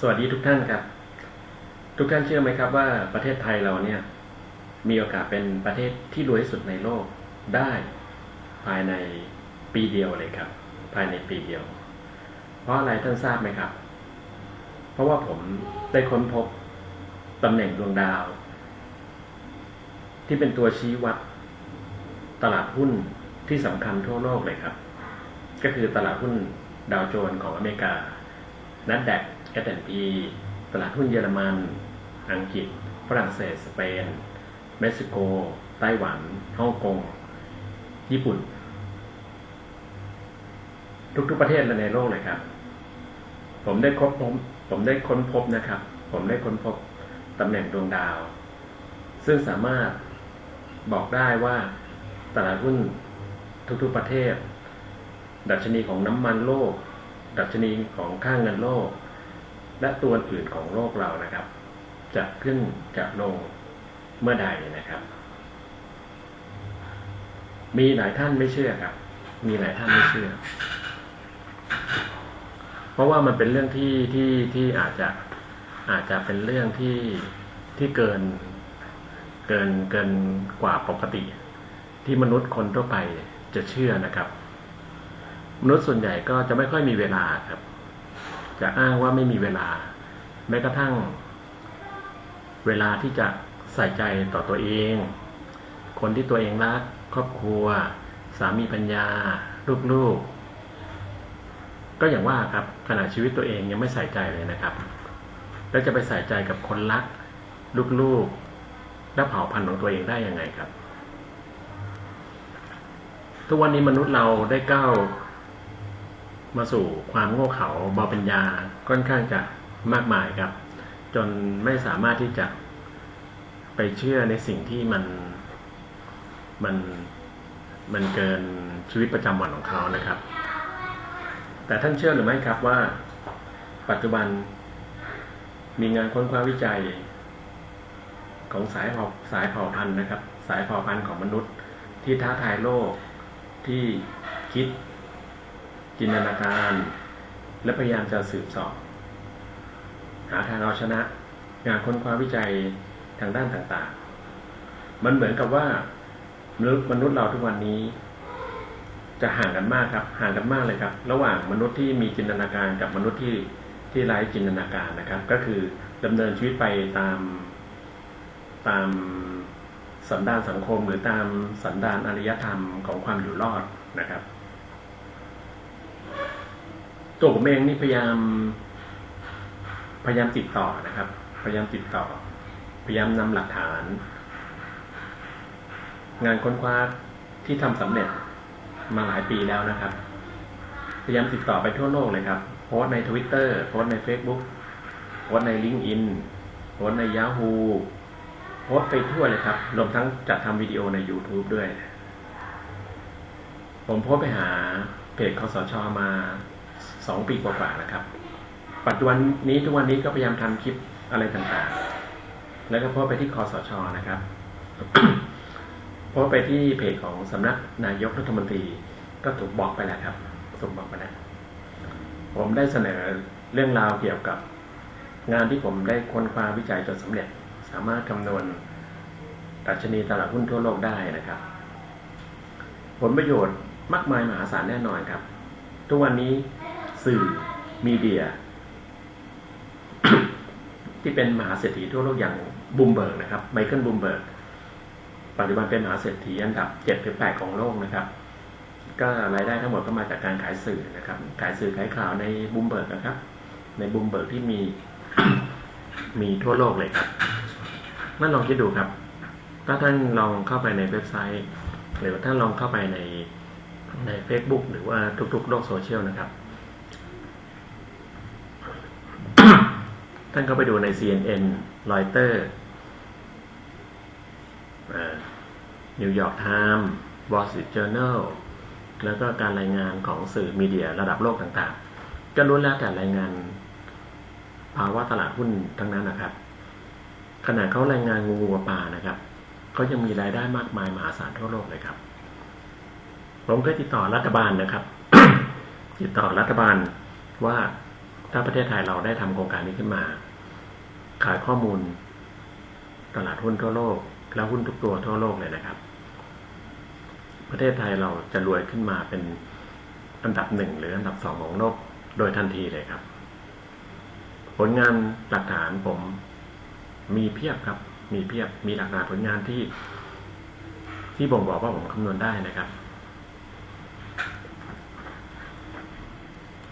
สวัสดีทุกท่านครับ ทุกท่านเชื่อไหมครับว่าประเทศไทยเราเนี่ย มีโอกาสเป็นประเทศที่รวยที่สุดในโลกได้ภายในปีเดียวเลยครับ ภายในปีเดียว เพราะอะไรท่านทราบไหมครับ เพราะว่าผมได้ค้นพบตำแหน่งดวงดาว ที่เป็นตัวชี้วัด ตลาดหุ้นที่สำคัญทั่วโลกเลยครับ ก็คือตลาดหุ้นดาวโจนส์ของอเมริกา นัดแดก S&P ตลาดหุ้นเยอรมัน อังกฤษ ฝรั่งเศส สเปน เม็กซิโก ไต้หวัน ฮ่องกง ญี่ปุ่น ทุกๆประเทศในโลกเลยครับ ผมได้ค้นผมผมได้ค้นพบนะครับ ผมได้ค้นพบตำแหน่งดวงดาว ซึ่งสามารถบอกได้ว่าตลาดหุ้นทุกๆประเทศ ดัชนีของน้ำมันโลก ดัชนีของค่างเงินโลก และตัวอื่นของโลกเรานะครับ จะขึ้นจะลงเมื่อใดนะครับ มีหลายท่านไม่เชื่อครับ มีหลายท่านไม่เชื่อ เพราะว่ามันเป็นเรื่องที่ที่ที่อาจจะอาจจะเป็นเรื่องที่ที่เกินเกินเกินกว่าปกติ ที่มนุษย์คนทั่วไปจะเชื่อนะครับ มนุษย์ส่วนใหญ่ก็จะไม่ค่อยมีเวลาครับ จะอ้างว่าไม่มีเวลา แม้กระทั่ง เวลาที่จะใส่ใจต่อตัวเอง คนที่ตัวเองรักครอบครัว สามีปัญญา ลูกๆ ก็อย่างว่าครับขณะชีวิตตัวเองยังไม่ใส่ใจเลยนะครับ แล้วจะไปใส่ใจกับคนรัก ลูกๆ และเผ่าพันธุ์ของตัวเองได้ยังไงครับ ทุกวันนี้มนุษย์เราได้ก้าว มาสู่ความโง่เขลาเบาปัญญาค่อนข้างจะมากมายครับ จนไม่สามารถที่จะไปเชื่อในสิ่งที่มันมันมันเกินชีวิตประจำวันของเขานะครับ แต่ท่านเชื่อหรือไม่ครับว่า ปัจจุบันมีงานค้นคว้าวิจัยของสายเผ่าสายเผ่าพันธุ์นะครับ สายเผ่าพันธุ์ของมนุษย์ ที่ท้าทายโลกที่คิด จินตนาการ และพยายามจะสืบสอบหาทางเอาชนะ งานค้นคว้าวิจัยทางด้านต่างๆ มันเหมือนกับว่ามนุษย์มนุษย์เราทุกวันนี้ จะห่างกันมากครับ ห่างกันมากเลยครับ ระหว่างมนุษย์ที่มีจินตนาการกับมนุษย์ที่ที่ไร้จินตนาการนะครับ ก็คือดำเนินชีวิตไปตามตามสันดานสังคมหรือตามสันดานอารยธรรมของความอยู่รอดนะครับ ตัวผมเองนี่พยายาม พยายามติดต่อนะครับ พยายามติดต่อ พยายามนำหลักฐาน งานค้นคว้าที่ทำสำเร็จมาหลายปีแล้วนะครับ พยายามติดต่อไปทั่วโลกเลยครับ โพสต์ใน Twitter โพสใน Facebook โพสใน LinkedIn โพสใน Yahoo โพสไปทั่วเลยครับ รวมทั้งจัดทำวิดีโอใน YouTube ด้วย ผมโพสไปหาเพจคอสชมา สองปีกว่าๆนะครับ ปัจจุบันนี้ทุกวันนี้ก็พยายามทำคลิปอะไรต่างๆ แล้วก็โพสไปที่คอสชนะครับโพสไปที่เพจของสำนักนายกรัฐมนตรี ก็ถูกบล็อกไปแล้วครับถูกบล็อกไปแล้วผมได้เสนอเรื่องราวเกี่ยวกับ งานที่ผมได้ค้นคว้าวิจัยจนสำเร็จ สามารถคำนวณดัชนีตลาดหุ้นทั่วโลกได้นะครับ ผลประโยชน์มากมายมหาศาลแน่นอนครับ ทุกวันนี้ สื่อมีเดีย ที่เป็นมหาเศรษฐีทั่วโลกอย่างบูมเบิร์กนะครับไมเคิลบูมเบิร์กปัจจุบันเป็นมหาเศรษฐีอันดับเจ็ดหรือแปดของโลกนะครับ ก็รายได้ทั้งหมดก็มาจากการขายสื่อนะครับ ขายสื่อขายข่าวในบูมเบิร์กนะครับ ในบูมเบิร์กที่มีมีทั่วโลกเลยครับนั่นลองคิดดูครับ ถ้าท่านลองเข้าไปในเว็บไซต์ หรือว่าท่านลองเข้าไปในใน Facebook หรือว่าทุกๆโลกโซเชียลนะครับ ท่านก็ไปดูใน CNN Reuters นิวยอร์กไทม์ Wall Street Journal แล้วก็การรายงานของสื่อมีเดียระดับโลกต่างๆ ก็ล้วนแล้วแต่รายงานภาวะตลาดหุ้นทั้งนั้นนะครับ ขณะเขารายงานงูวัวปลานะครับเขายังมีรายได้มากมายมหาศาลทั่วโลกเลยครับ ผมก็ติดต่อรัฐบาลนะครับ ติดต่อรัฐบาลว่า ถ้าประเทศไทยเราได้ทำโครงการนี้ขึ้นมา ขายข้อมูล ตลาดหุ้นทั่วโลก แล้วหุ้นทุกตัวทั่วโลกเลยนะครับ ประเทศไทยเราจะรวยขึ้นมาเป็นอันดับหนึ่งหรืออันดับสองของโลกโดยทันทีเลยครับ ผลงานหลักฐานผมมีเพียบครับ มีเพียบมีหลักฐานผลงานที่ที่บ่งบอกว่าผมคำนวณได้นะครับ